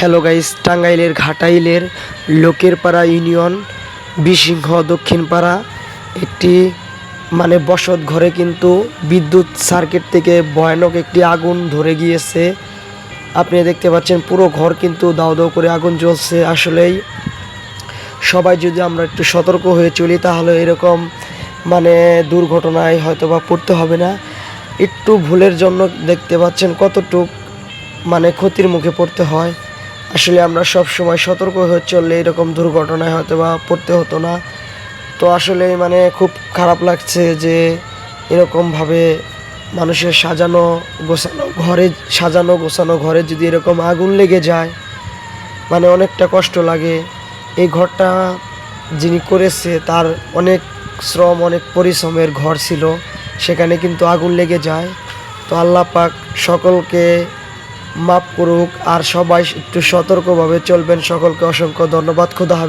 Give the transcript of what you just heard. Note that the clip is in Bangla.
হ্যালো গাইস টাঙ্গাইলের ঘাটাইলের লোকের পাড়া ইউনিয়ন বিসিংহ দক্ষিণ পাড়া একটি মানে বসত ঘরে কিন্তু বিদ্যুৎ সার্কিট থেকে ভয়ানক একটি আগুন ধরে গিয়েছে। আপনি দেখতে পাচ্ছেন পুরো ঘর কিন্তু দাও দাও করে আগুন জ্বলছে। আসলেই সবাই যদি আমরা একটু সতর্ক হয়ে চলি, তাহলে এরকম মানে দুর্ঘটনায় হয়তো বা পড়তে হবে না। একটু ভুলের জন্য দেখতে পাচ্ছেন কতটুক মানে ক্ষতির মুখে পড়তে হয়। আসলে আমরা সব সময় সতর্ক হয়ে চললে এরকম দুর্ঘটনায় হয়তো বা পড়তে হতো না। তো আসলে মানে খুব খারাপ লাগছে যে এরকমভাবে মানুষের সাজানো, গোছানো ঘরে, সাজানো, গোছানো ঘরে যদি এরকম আগুন লেগে যায় মানে অনেকটা কষ্ট লাগে। এই ঘরটা যিনি করেছে তার অনেক শ্রম, অনেক পরিশ্রমের ঘর ছিল, সেখানে কিন্তু আগুন লেগে যায়। তো আল্লাহ পাক সকলকে মাফ করুক আর সবাই একটু সতর্কভাবে চলবেন সকলকে অসংখ্য ধন্যবাদ খোদা।